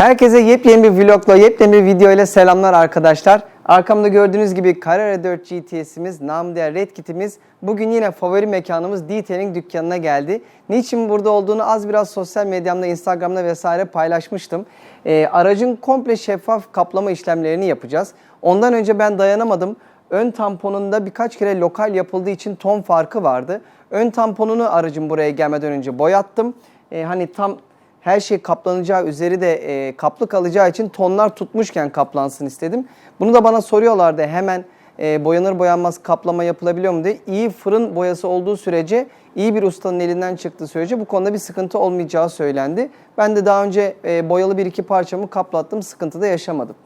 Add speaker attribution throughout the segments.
Speaker 1: Herkese yepyeni bir vlogla, yepyeni bir video ile selamlar arkadaşlar. Arkamda gördüğünüz gibi Carrera 4 GTS'imiz, nam diğer Red Kit'imiz bugün yine favori mekanımız Detailing dükkanına geldi. Niçin burada olduğunu az biraz sosyal medyamda, Instagram'da vesaire paylaşmıştım. Ee, aracın komple şeffaf kaplama işlemlerini yapacağız. Ondan önce ben dayanamadım. Ön tamponunda birkaç kere lokal yapıldığı için ton farkı vardı. Ön tamponunu aracın buraya gelmeden önce boyattım. Ee, hani tam her şey kaplanacağı, üzeri de e, kaplı kalacağı için tonlar tutmuşken kaplansın istedim. Bunu da bana soruyorlardı hemen e, boyanır boyanmaz kaplama yapılabiliyor mu diye. İyi fırın boyası olduğu sürece, iyi bir ustanın elinden çıktığı sürece bu konuda bir sıkıntı olmayacağı söylendi. Ben de daha önce e, boyalı bir iki parçamı kaplattım, sıkıntı da yaşamadım.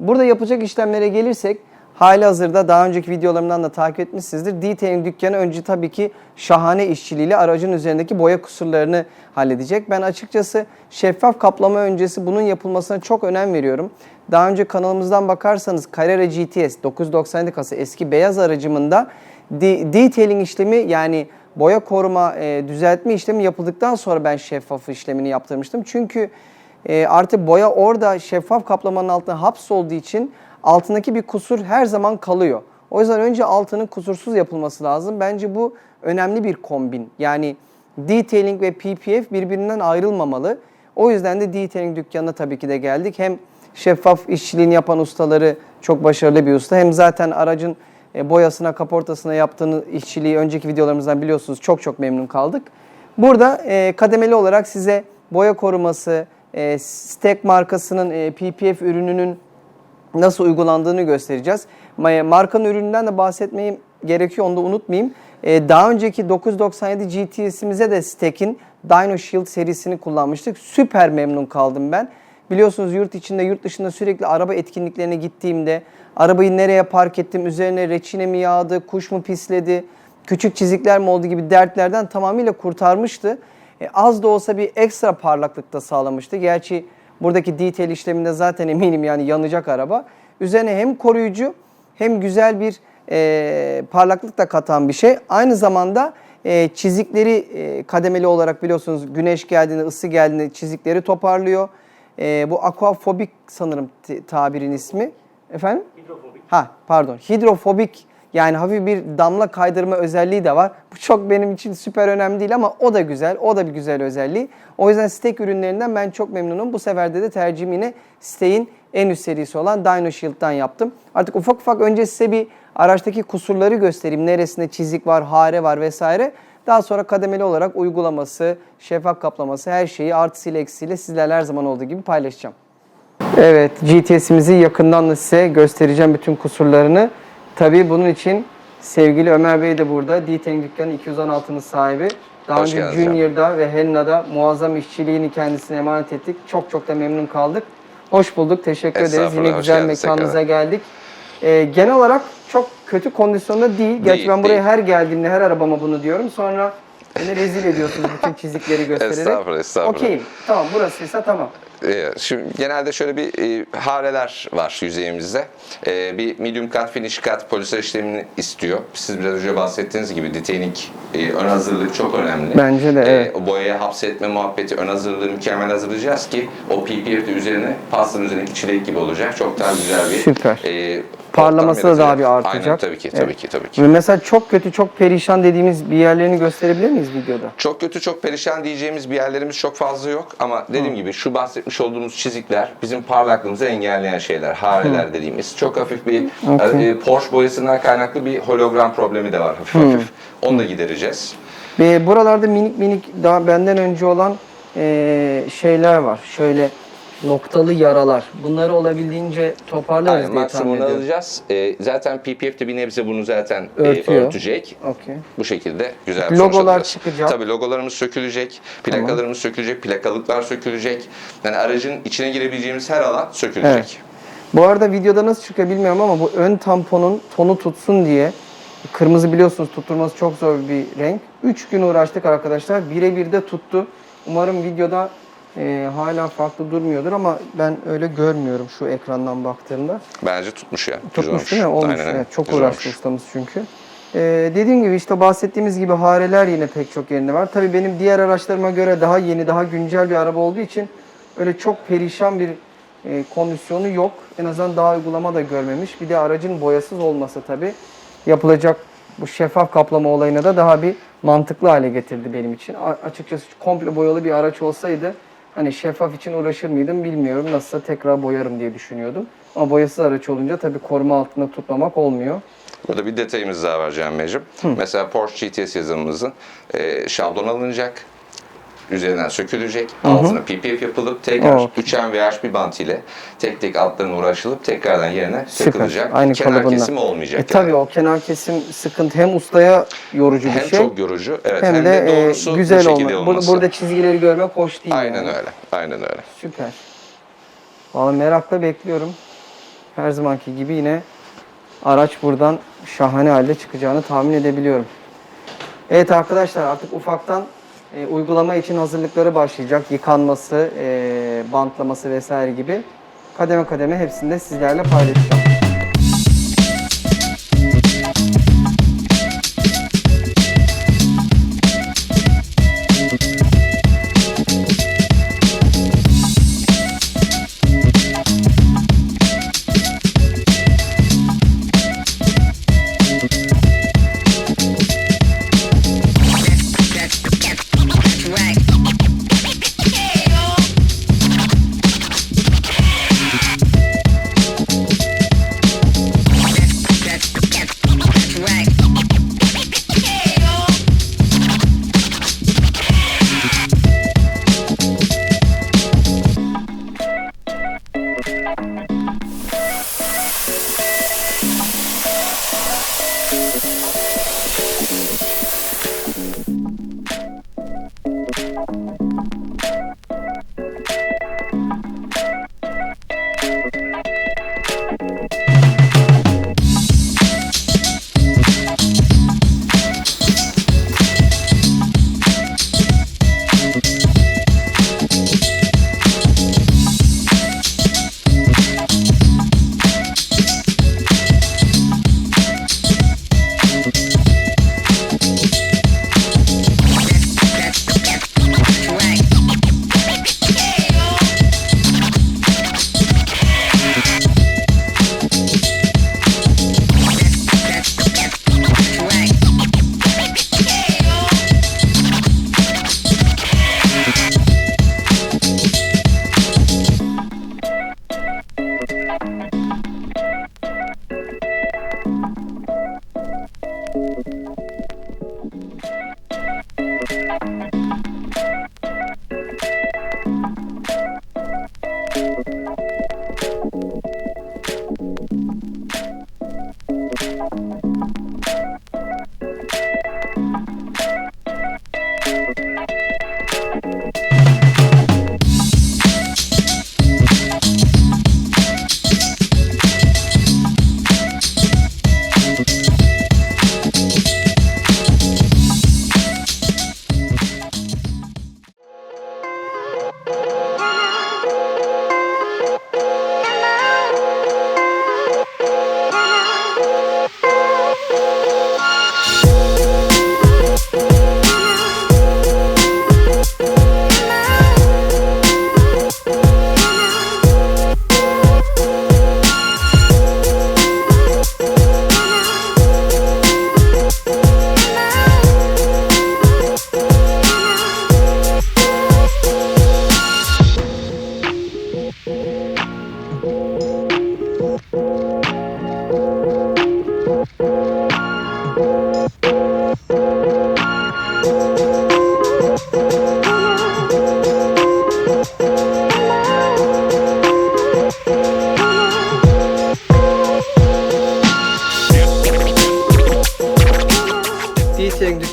Speaker 1: Burada yapacak işlemlere gelirsek, Hali hazırda daha önceki videolarımdan da takip etmişsinizdir. Detailing dükkanı önce tabii ki şahane işçiliğiyle aracın üzerindeki boya kusurlarını halledecek. Ben açıkçası şeffaf kaplama öncesi bunun yapılmasına çok önem veriyorum. Daha önce kanalımızdan bakarsanız Carrera GTS 997 kasa eski beyaz aracımında de- detailing işlemi yani boya koruma, e, düzeltme işlemi yapıldıktan sonra ben şeffaf işlemini yaptırmıştım. Çünkü e, artık boya orada şeffaf kaplamanın altına hapsolduğu için altındaki bir kusur her zaman kalıyor. O yüzden önce altının kusursuz yapılması lazım. Bence bu önemli bir kombin. Yani detailing ve PPF birbirinden ayrılmamalı. O yüzden de detailing dükkanına tabii ki de geldik. Hem şeffaf işçiliğini yapan ustaları çok başarılı bir usta. Hem zaten aracın e, boyasına, kaportasına yaptığını işçiliği önceki videolarımızdan biliyorsunuz çok çok memnun kaldık. Burada e, kademeli olarak size boya koruması, e, Stek markasının PPF ürününün nasıl uygulandığını göstereceğiz. Ma- Markanın ürününden de bahsetmeyim gerekiyor onu da unutmayayım. Ee, daha önceki 997 GTS'imize de Stek'in Dino Shield serisini kullanmıştık. Süper memnun kaldım ben. Biliyorsunuz yurt içinde yurt dışında sürekli araba etkinliklerine gittiğimde arabayı nereye park ettim, üzerine reçine mi yağdı, kuş mu pisledi, küçük çizikler mi oldu gibi dertlerden tamamıyla kurtarmıştı. E, az da olsa bir ekstra parlaklık da sağlamıştı. Gerçi buradaki detail işleminde zaten eminim yani yanacak araba. Üzerine hem koruyucu hem güzel bir e, parlaklık da katan bir şey. Aynı zamanda e, çizikleri e, kademeli olarak biliyorsunuz güneş geldiğinde, ısı geldiğinde çizikleri toparlıyor. E, bu aquafobik sanırım tabirin ismi. Efendim? Hidrofobik. Ha pardon. Hidrofobik yani hafif bir damla kaydırma özelliği de var. Bu çok benim için süper önemli değil ama o da güzel. O da bir güzel özelliği. O yüzden Steak ürünlerinden ben çok memnunum. Bu seferde de tercihim yine Steak'in en üst serisi olan Dino Shield'dan yaptım. Artık ufak ufak önce size bir araçtaki kusurları göstereyim. Neresinde çizik var, hare var vesaire. Daha sonra kademeli olarak uygulaması, şeffaf kaplaması her şeyi artısıyla eksiğiyle sizlerle her zaman olduğu gibi paylaşacağım. Evet, GTS'imizi yakından da size göstereceğim bütün kusurlarını. Tabii bunun için sevgili Ömer Bey de burada. Detailing dükkanı 216'nın sahibi. Daha
Speaker 2: Hoş
Speaker 1: önce
Speaker 2: geldiniz
Speaker 1: Junior'da ve Henna'da muazzam işçiliğini kendisine emanet ettik. Çok çok da memnun kaldık. Hoş bulduk, teşekkür ederiz. Yine
Speaker 2: hoş
Speaker 1: güzel
Speaker 2: geldiniz
Speaker 1: mekanınıza geldik. Ee, genel olarak çok kötü kondisyonda değil. Gerçi
Speaker 2: Değil,
Speaker 1: ben buraya
Speaker 2: değil.
Speaker 1: her geldiğimde her arabama bunu diyorum. Sonra beni rezil ediyorsunuz bütün çizikleri göstererek.
Speaker 2: Estağfurullah, estağfurullah.
Speaker 1: Okeyim. Tamam burasıysa tamam.
Speaker 2: Ee, Şimdi genelde şöyle bir e, hareler var yüzeyimizde. Ee, bir medium cut, finish cut polisler işlemini istiyor. Siz biraz önce bahsettiğiniz gibi detailing e, ön hazırlık çok önemli.
Speaker 1: Bence de,
Speaker 2: Ee,
Speaker 1: evet.
Speaker 2: o boyaya hapsetme muhabbeti ön hazırlığı mükemmel hazırlayacağız ki o PPF de üzerine pastanın üzerindeki çilek gibi olacak. Çok daha güzel bir
Speaker 1: Süper.
Speaker 2: e,
Speaker 1: Parlaması da daha bir artacak.
Speaker 2: Aynen tabii ki, tabii
Speaker 1: Evet.
Speaker 2: ki, tabii ki.
Speaker 1: Ve mesela çok kötü, çok perişan dediğimiz bir yerlerini gösterebilir miyiz videoda?
Speaker 2: Çok kötü, çok perişan diyeceğimiz bir yerlerimiz çok fazla yok. Ama dediğim gibi şu bahsetmiş olduğumuz çizikler bizim parlaklığımızı engelleyen şeyler. Hareler dediğimiz. Çok hafif bir
Speaker 1: Okey.
Speaker 2: e, Porsche boyasından kaynaklı bir hologram problemi de var hafif hafif. Onu da gidereceğiz.
Speaker 1: Ve buralarda minik minik daha benden önce olan eee, şeyler var. Şöyle noktalı yaralar. Bunları olabildiğince toparlarız
Speaker 2: Aynen,
Speaker 1: diye tahmin
Speaker 2: maksimumunu
Speaker 1: ediyorum.
Speaker 2: alacağız. E, zaten PPF de bir nebze bunu zaten e,
Speaker 1: Örtüyor.
Speaker 2: örtecek.
Speaker 1: Okey.
Speaker 2: Bu şekilde güzel bir
Speaker 1: Logolar
Speaker 2: sonuç alacağız.
Speaker 1: çıkacak.
Speaker 2: Tabii logolarımız sökülecek, plakalarımız sökülecek, plakalıklar sökülecek. Yani aracın içine girebileceğimiz her alan sökülecek.
Speaker 1: Evet. Bu arada videoda nasıl çıkıyor bilmiyorum ama bu ön tamponun tonu tutsun diye kırmızı biliyorsunuz tutturması çok zor bir renk. 3 gün uğraştık arkadaşlar. Birebir de tuttu. Umarım videoda e, hala farklı durmuyordur ama ben öyle görmüyorum şu ekrandan baktığımda.
Speaker 2: Bence tutmuş ya. güzel
Speaker 1: Tutmuş değil mi? Olmuş.
Speaker 2: Aynen,
Speaker 1: Evet, çok
Speaker 2: güzel
Speaker 1: uğraştı
Speaker 2: olmuş.
Speaker 1: ustamız çünkü. Ee, dediğim gibi işte bahsettiğimiz gibi hareler yine pek çok yerinde var. Tabii benim diğer araçlarıma göre daha yeni, daha güncel bir araba olduğu için öyle çok perişan bir e, kondisyonu yok. En azından daha uygulama da görmemiş. Bir de aracın boyasız olması tabii yapılacak bu şeffaf kaplama olayına da daha bir mantıklı hale getirdi benim için. A- açıkçası komple boyalı bir araç olsaydı hani şeffaf için uğraşır mıydım bilmiyorum. Nasılsa tekrar boyarım diye düşünüyordum. Ama boyasız araç olunca tabii koruma altında tutmamak olmuyor.
Speaker 2: Burada bir detayımız daha var Can Beyciğim. Mesela Porsche GTS yazılımımızın e, şablon alınacak. Üzerinden sökülecek. Altına PPF yapılıp tekrar
Speaker 1: Oh.
Speaker 2: 3M ve HP bant ile tek tek altlarına uğraşılıp tekrardan yerine
Speaker 1: Süper.
Speaker 2: takılacak.
Speaker 1: Aynı
Speaker 2: Kenar
Speaker 1: kalıbından.
Speaker 2: kesimi olmayacak.
Speaker 1: E tabii o kenar kesim sıkıntı hem ustaya yorucu bir
Speaker 2: Hem
Speaker 1: şey.
Speaker 2: çok yorucu, evet
Speaker 1: hem,
Speaker 2: hem,
Speaker 1: de,
Speaker 2: de,
Speaker 1: e,
Speaker 2: doğrusu
Speaker 1: güzel
Speaker 2: bu şekilde
Speaker 1: olma.
Speaker 2: Olması.
Speaker 1: Burada çizgileri görmek hoş değil.
Speaker 2: Aynen
Speaker 1: yani.
Speaker 2: öyle. Aynen öyle.
Speaker 1: Süper. Vallahi merakla bekliyorum. Her zamanki gibi yine araç buradan şahane halde çıkacağını tahmin edebiliyorum. Evet arkadaşlar artık ufaktan e, uygulama için hazırlıkları başlayacak. Yıkanması, e, bantlaması vesaire gibi kademe kademe hepsini de sizlerle paylaşacağım.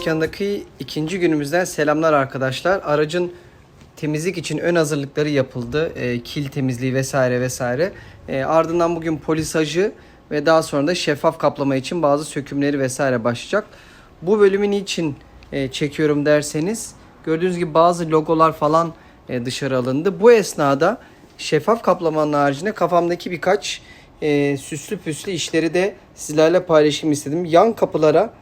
Speaker 1: Dükkandaki ikinci günümüzden selamlar arkadaşlar. Aracın temizlik için ön hazırlıkları yapıldı. E, kil temizliği vesaire vesaire. E, ardından bugün polisajı ve daha sonra da şeffaf kaplama için bazı sökümleri vesaire başlayacak. Bu bölümü niçin e, çekiyorum derseniz gördüğünüz gibi bazı logolar falan e, dışarı alındı. Bu esnada şeffaf kaplamanın haricinde kafamdaki birkaç e, süslü püslü işleri de sizlerle paylaşayım istedim. Yan kapılara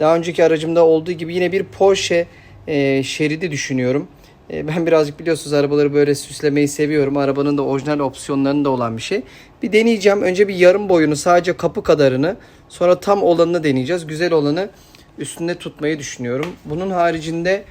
Speaker 1: daha önceki aracımda olduğu gibi yine bir Porsche e, şeridi düşünüyorum. E, ben birazcık biliyorsunuz arabaları böyle süslemeyi seviyorum. Arabanın da orijinal opsiyonlarında olan bir şey. Bir deneyeceğim. Önce bir yarım boyunu sadece kapı kadarını sonra tam olanını deneyeceğiz. Güzel olanı üstünde tutmayı düşünüyorum. Bunun haricinde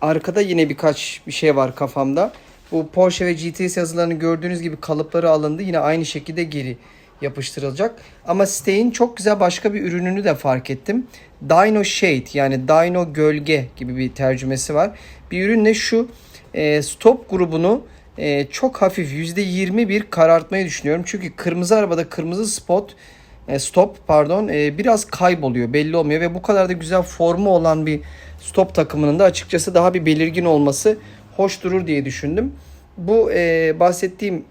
Speaker 1: arkada yine birkaç bir şey var kafamda. Bu Porsche ve GTS yazılarını gördüğünüz gibi kalıpları alındı. Yine aynı şekilde geri yapıştırılacak. Ama Stey'in çok güzel başka bir ürününü de fark ettim. Dino Shade yani Dino Gölge gibi bir tercümesi var. Bir ürünle şu e, stop grubunu e, çok hafif %20 bir karartmayı düşünüyorum. Çünkü kırmızı arabada kırmızı spot e, stop pardon biraz kayboluyor belli olmuyor ve bu kadar da güzel formu olan bir stop takımının da açıkçası daha bir belirgin olması hoş durur diye düşündüm. Bu bahsettiğim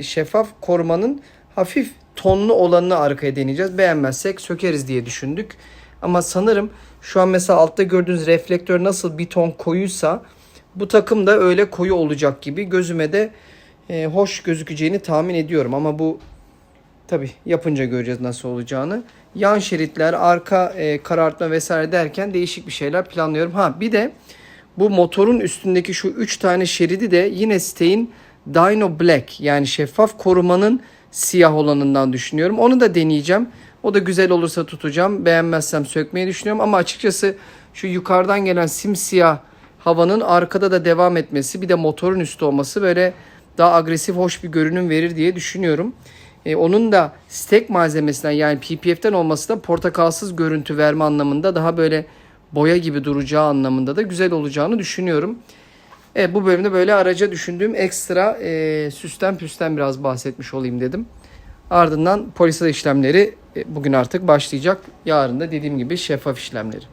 Speaker 1: şeffaf korumanın hafif tonlu olanını arkaya deneyeceğiz. Beğenmezsek sökeriz diye düşündük. Ama sanırım şu an mesela altta gördüğünüz reflektör nasıl bir ton koyuysa bu takım da öyle koyu olacak gibi gözüme de e, hoş gözükeceğini tahmin ediyorum. Ama bu Tabi yapınca göreceğiz nasıl olacağını. Yan şeritler, arka e, karartma vesaire derken değişik bir şeyler planlıyorum. Ha bir de bu motorun üstündeki şu 3 tane şeridi de yine Stey'in Dino Black yani şeffaf korumanın siyah olanından düşünüyorum. Onu da deneyeceğim. O da güzel olursa tutacağım. Beğenmezsem sökmeyi düşünüyorum. Ama açıkçası şu yukarıdan gelen simsiyah havanın arkada da devam etmesi bir de motorun üstü olması böyle daha agresif hoş bir görünüm verir diye düşünüyorum. E, onun da stek malzemesinden yani PPF'ten olması da portakalsız görüntü verme anlamında daha böyle boya gibi duracağı anlamında da güzel olacağını düşünüyorum. Evet bu bölümde böyle araca düşündüğüm ekstra e, süsten püsten biraz bahsetmiş olayım dedim. Ardından polise işlemleri e, bugün artık başlayacak. Yarın da dediğim gibi şeffaf işlemleri.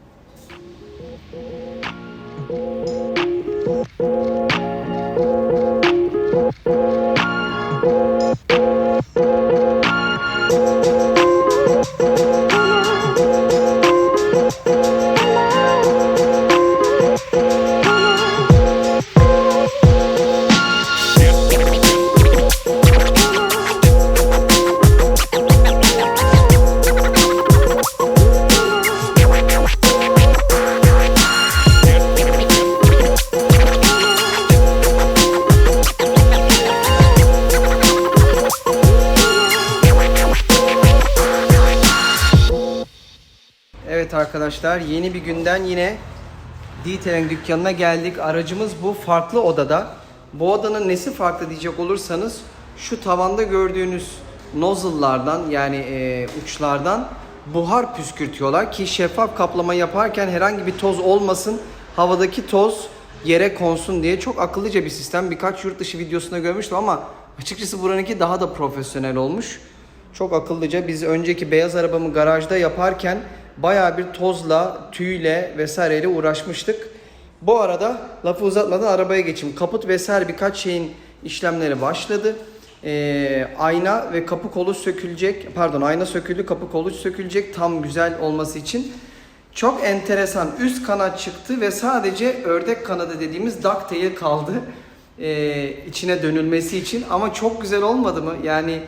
Speaker 1: Arkadaşlar yeni bir günden yine Detailing dükkanına geldik. Aracımız bu farklı odada. Bu odanın nesi farklı diyecek olursanız şu tavanda gördüğünüz nozzle'lardan yani e, uçlardan buhar püskürtüyorlar ki şeffaf kaplama yaparken herhangi bir toz olmasın. Havadaki toz yere konsun diye çok akıllıca bir sistem. Birkaç yurt dışı videosunda görmüştüm ama açıkçası buranınki daha da profesyonel olmuş. Çok akıllıca. Biz önceki beyaz arabamı garajda yaparken bayağı bir tozla, tüyle vesaireyle uğraşmıştık. Bu arada lafı uzatmadan arabaya geçeyim. Kaput vesaire birkaç şeyin işlemleri başladı. Ee, ayna ve kapı kolu sökülecek. Pardon ayna söküldü, kapı kolu sökülecek tam güzel olması için. Çok enteresan. Üst kanat çıktı ve sadece ördek kanadı dediğimiz ducktail kaldı. Ee, içine dönülmesi için. Ama çok güzel olmadı mı? Yani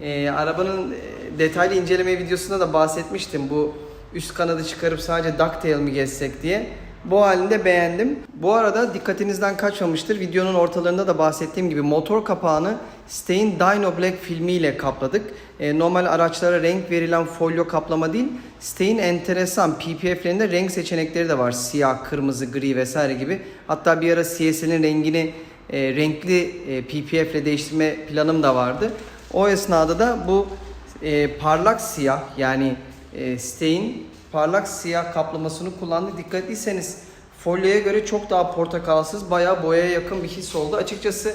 Speaker 1: e, arabanın detaylı inceleme videosunda da bahsetmiştim. Bu üst kanadı çıkarıp sadece ducktail mi gezsek diye. Bu halinde beğendim. Bu arada dikkatinizden kaçmamıştır. Videonun ortalarında da bahsettiğim gibi motor kapağını Stey'in Dino Black filmiyle kapladık. E, normal araçlara renk verilen folyo kaplama değil. Stey'in enteresan PPF'lerinde renk seçenekleri de var. Siyah, kırmızı, gri vesaire gibi. Hatta bir ara CS'nin rengini e, renkli e, PPF ile değiştirme planım da vardı. O esnada da bu e, parlak siyah yani e, Stey'in parlak siyah kaplamasını kullandı. Dikkat ettiyseniz folyoya göre çok daha portakalsız, bayağı boyaya yakın bir his oldu. Açıkçası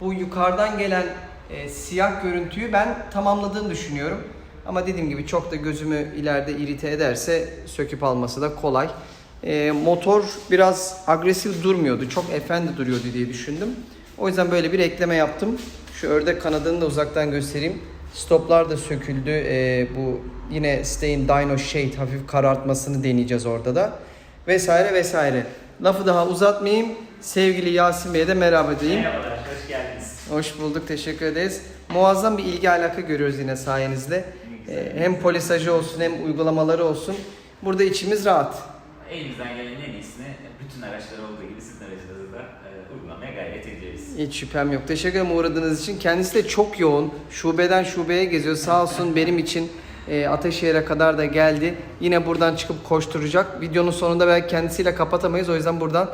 Speaker 1: bu yukarıdan gelen e, siyah görüntüyü ben tamamladığını düşünüyorum. Ama dediğim gibi çok da gözümü ileride irite ederse söküp alması da kolay. E, motor biraz agresif durmuyordu. Çok efendi duruyordu diye düşündüm. O yüzden böyle bir ekleme yaptım. Şu ördek kanadını da uzaktan göstereyim. Stoplar da söküldü. E, bu yine Stey'in Dino Shade hafif karartmasını deneyeceğiz orada da. Vesaire vesaire. Lafı daha uzatmayayım. Sevgili Yasin Bey'e de merhaba diyeyim.
Speaker 2: Merhabalar, hoş geldiniz.
Speaker 1: Hoş bulduk, teşekkür ederiz. Muazzam bir ilgi alaka görüyoruz yine sayenizde. Ee, hem polisajı olsun hem uygulamaları olsun. Burada içimiz rahat.
Speaker 2: Elimizden gelen en iyisini bütün araçlar olduğu gibi sizin aracınızda da e, kullanmaya gayret edeceğiz.
Speaker 1: Hiç şüphem yok. Teşekkür ederim uğradığınız için. Kendisi de çok yoğun. Şubeden şubeye geziyor. Sağ olsun benim için e, Ateşehir'e kadar da geldi. Yine buradan çıkıp koşturacak. Videonun sonunda belki kendisiyle kapatamayız. O yüzden buradan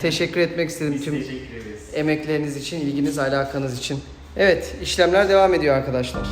Speaker 1: teşekkür etmek istedim
Speaker 2: Biz
Speaker 1: tüm
Speaker 2: teşekkür ederiz.
Speaker 1: emekleriniz için, ilginiz, alakanız için. Evet, işlemler devam ediyor arkadaşlar.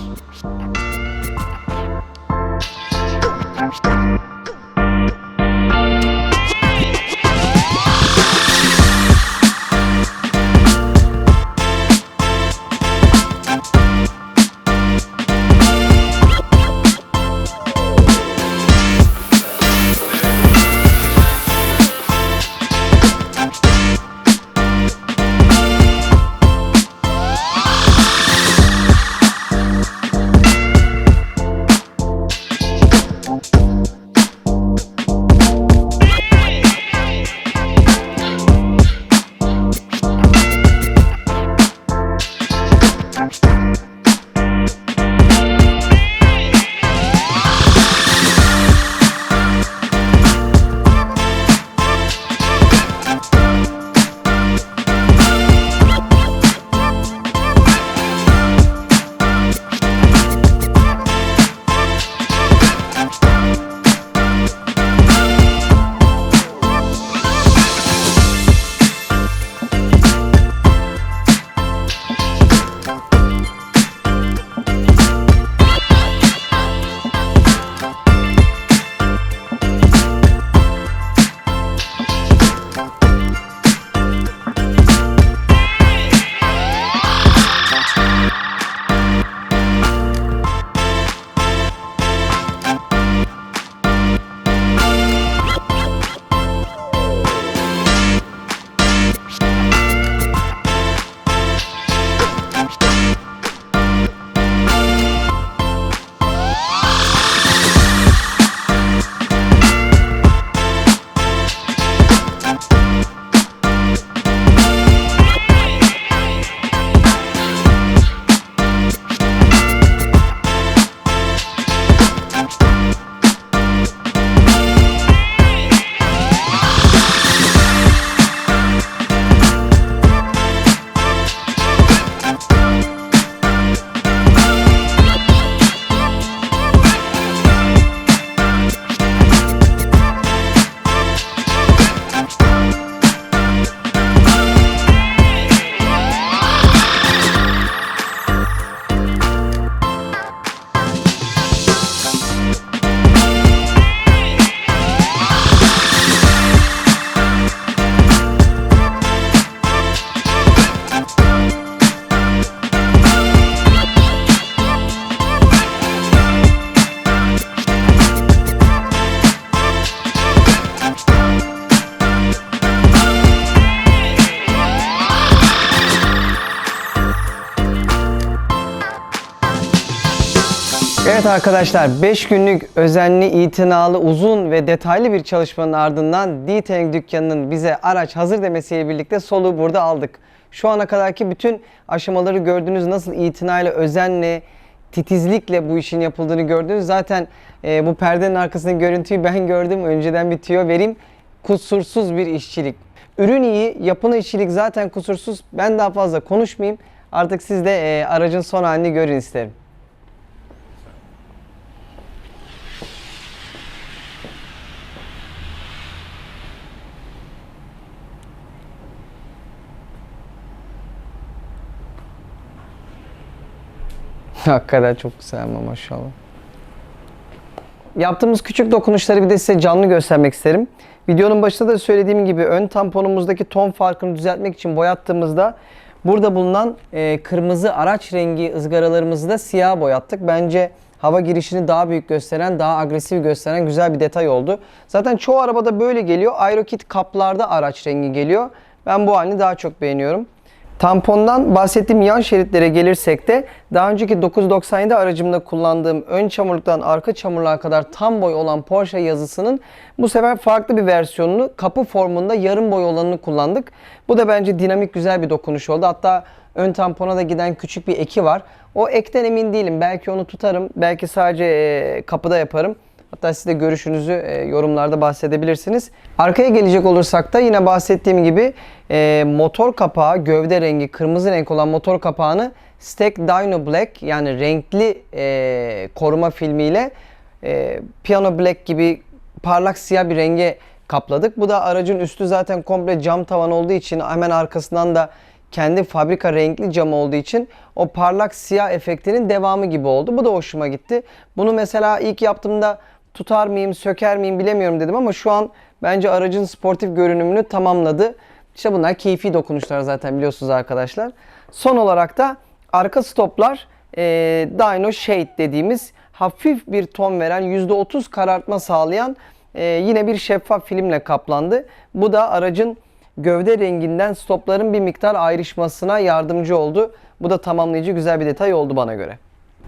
Speaker 1: Arkadaşlar 5 günlük özenli, itinalı, uzun ve detaylı bir çalışmanın ardından Detailing dükkanının bize araç hazır demesiyle birlikte soluğu burada aldık. Şu ana kadarki bütün aşamaları gördünüz nasıl itinayla, özenle, titizlikle bu işin yapıldığını gördünüz. Zaten e, bu perdenin arkasındaki görüntüyü ben gördüm. Önceden bir tüyo vereyim. Kusursuz bir işçilik. Ürün iyi, yapılı işçilik zaten kusursuz. Ben daha fazla konuşmayayım. Artık siz de e, aracın son halini görün isterim. Hakikaten çok güzel ama maşallah. Yaptığımız küçük dokunuşları bir de size canlı göstermek isterim. Videonun başında da söylediğim gibi ön tamponumuzdaki ton farkını düzeltmek için boyattığımızda burada bulunan e, kırmızı araç rengi ızgaralarımızı da siyah boyattık. Bence hava girişini daha büyük gösteren, daha agresif gösteren güzel bir detay oldu. Zaten çoğu arabada böyle geliyor. Aerokit kaplarda araç rengi geliyor. Ben bu halini daha çok beğeniyorum. Tampondan bahsettiğim yan şeritlere gelirsek de daha önceki 997 aracımda kullandığım ön çamurluktan arka çamurluğa kadar tam boy olan Porsche yazısının bu sefer farklı bir versiyonunu kapı formunda yarım boy olanını kullandık. Bu da bence dinamik güzel bir dokunuş oldu. Hatta ön tampona da giden küçük bir eki var. O ekten emin değilim. Belki onu tutarım. Belki sadece kapıda yaparım. Hatta siz de görüşünüzü e, yorumlarda bahsedebilirsiniz. Arkaya gelecek olursak da yine bahsettiğim gibi e, motor kapağı, gövde rengi kırmızı renk olan motor kapağını Stack Dyno Black yani renkli e, koruma filmiyle Piano Black gibi parlak siyah bir renge kapladık. Bu da aracın üstü zaten komple cam tavan olduğu için hemen arkasından da kendi fabrika renkli cam olduğu için o parlak siyah efektinin devamı gibi oldu. Bu da hoşuma gitti. Bunu mesela ilk yaptığımda tutar mıyım, söker miyim bilemiyorum dedim ama şu an bence aracın sportif görünümünü tamamladı. İşte bunlar keyfi dokunuşlar zaten biliyorsunuz arkadaşlar. Son olarak da arka stoplar e, Dyno Shade dediğimiz hafif bir ton veren %30 karartma sağlayan e, yine bir şeffaf filmle kaplandı. Bu da aracın gövde renginden stopların bir miktar ayrışmasına yardımcı oldu. Bu da tamamlayıcı güzel bir detay oldu bana göre.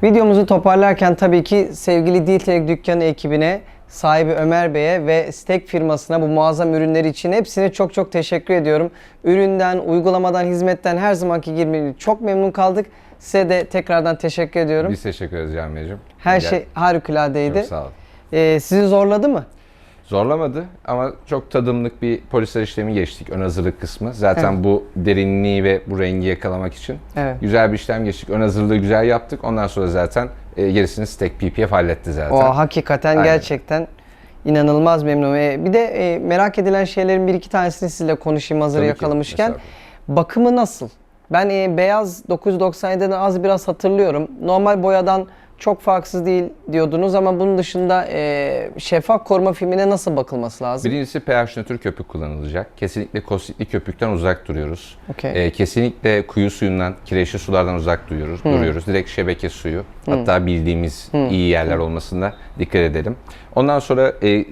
Speaker 1: Videomuzu toparlarken tabii ki sevgili Diltek Dükkanı ekibine, sahibi Ömer Bey'e ve Stek firmasına bu muazzam ürünleri için hepsine çok çok teşekkür ediyorum. Üründen, uygulamadan, hizmetten her zamanki gibi çok memnun kaldık. Size de tekrardan teşekkür ediyorum.
Speaker 2: Biz teşekkür ederiz Can Beyciğim.
Speaker 1: Her
Speaker 2: Gel-
Speaker 1: şey harikuladeydi.
Speaker 2: Çok sağ ol.
Speaker 1: Ee, sizi zorladı mı?
Speaker 2: Zorlamadı ama çok tadımlık bir polisler işlemi geçtik ön hazırlık kısmı. Zaten
Speaker 1: Evet.
Speaker 2: bu derinliği ve bu rengi yakalamak için
Speaker 1: Evet.
Speaker 2: güzel bir işlem geçtik. Ön hazırlığı güzel yaptık. Ondan sonra zaten e, gerisini Stack PPF halletti zaten.
Speaker 1: O hakikaten
Speaker 2: Aynen.
Speaker 1: gerçekten inanılmaz memnunum. Ee, bir de e, merak edilen şeylerin bir iki tanesini sizinle konuşayım hazır
Speaker 2: Tabii ki,
Speaker 1: yakalamışken.
Speaker 2: estağfurullah.
Speaker 1: Bakımı nasıl? Ben e, beyaz 997'den az biraz hatırlıyorum. Normal boyadan çok farksız değil diyordunuz ama bunun dışında e, şeffaf koruma filmine nasıl bakılması lazım?
Speaker 2: Birincisi pH nötr köpük kullanılacak. Kesinlikle kositli köpükten uzak duruyoruz.
Speaker 1: Okey.
Speaker 2: Ee, kesinlikle kuyu suyundan, kireçli sulardan uzak duruyoruz. Duruyoruz. Direkt şebeke suyu. Hatta bildiğimiz iyi yerler olmasında dikkat edelim. Ondan sonra e,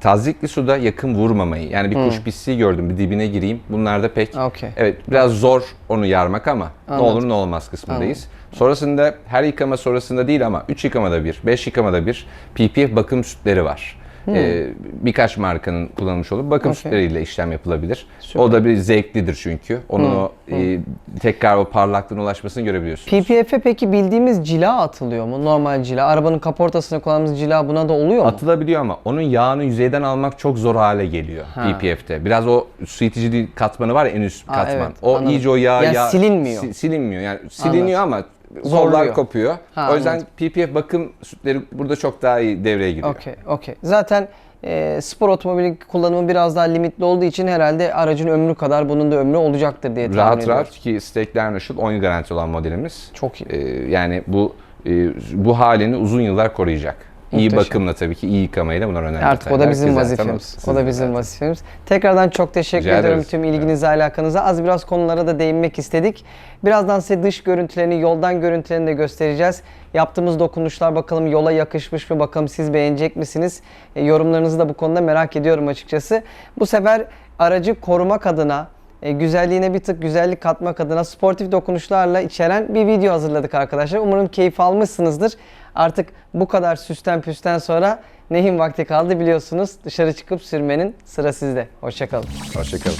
Speaker 2: tazikli suda yakın vurmamayı. Yani bir kuş pisliği gördüm, bir dibine gireyim. Bunlarda pek
Speaker 1: Okey.
Speaker 2: evet biraz zor onu yarmak ama
Speaker 1: Anladım.
Speaker 2: ne olur ne olmaz kısmındayız. Sonrasında her yıkama sonrasında değil ama 3 yıkamada bir, 5 yıkamada bir PPF bakım sütleri var. Ee, birkaç markanın kullanılmış olup bakım
Speaker 1: Okey.
Speaker 2: sütleriyle işlem yapılabilir. O da bir zevklidir çünkü. Onun o e, tekrar o parlaklığına ulaşmasını görebiliyorsunuz.
Speaker 1: PPF'e peki bildiğimiz cila atılıyor mu? Normal cila. Arabanın kaportasına kullandığımız cila buna da oluyor mu?
Speaker 2: Atılabiliyor ama onun yağını yüzeyden almak çok zor hale geliyor
Speaker 1: Ha.
Speaker 2: PPF'te. Biraz o su itici katmanı var ya en üst
Speaker 1: Aa,
Speaker 2: katman.
Speaker 1: evet,
Speaker 2: o
Speaker 1: anladım.
Speaker 2: iyice o yağ,
Speaker 1: Yani
Speaker 2: yağ
Speaker 1: silinmiyor.
Speaker 2: si- silinmiyor. Yani siliniyor ama
Speaker 1: Zorluyor.
Speaker 2: kollar kopuyor.
Speaker 1: Ha,
Speaker 2: o yüzden
Speaker 1: anladım.
Speaker 2: PPF bakım sütleri burada çok daha iyi devreye giriyor.
Speaker 1: Okey, okey. Zaten e, spor otomobil kullanımı biraz daha limitli olduğu için herhalde aracın ömrü kadar bunun da ömrü olacaktır diye tahmin
Speaker 2: Rahat
Speaker 1: ediyorum.
Speaker 2: rahat ki Stack International 10 yıl garanti olan modelimiz.
Speaker 1: Çok iyi.
Speaker 2: Ee, yani bu e, bu halini uzun yıllar koruyacak. İyi
Speaker 1: Muhteşem.
Speaker 2: bakımla tabii ki iyi yıkamayla bunlar önemli
Speaker 1: Artık o da bizim
Speaker 2: zaten
Speaker 1: vazifemiz.
Speaker 2: sizin
Speaker 1: O da bizim
Speaker 2: zaten.
Speaker 1: vazifemiz. Tekrardan çok teşekkür
Speaker 2: Rica
Speaker 1: ediyorum
Speaker 2: ederiz.
Speaker 1: tüm ilginize, alakanıza. Az biraz konulara da değinmek istedik. Birazdan size dış görüntülerini, yoldan görüntülerini de göstereceğiz. Yaptığımız dokunuşlar bakalım yola yakışmış mı, bakalım siz beğenecek misiniz? E, yorumlarınızı da bu konuda merak ediyorum açıkçası. Bu sefer aracı korumak adına, e, güzelliğine bir tık güzellik katmak adına sportif dokunuşlarla içeren bir video hazırladık arkadaşlar. Umarım keyif almışsınızdır. Artık bu kadar süsten püsten sonra neyin vakti kaldı biliyorsunuz. Dışarı çıkıp sürmenin sıra sizde. Hoşçakalın.
Speaker 2: Hoşçakalın.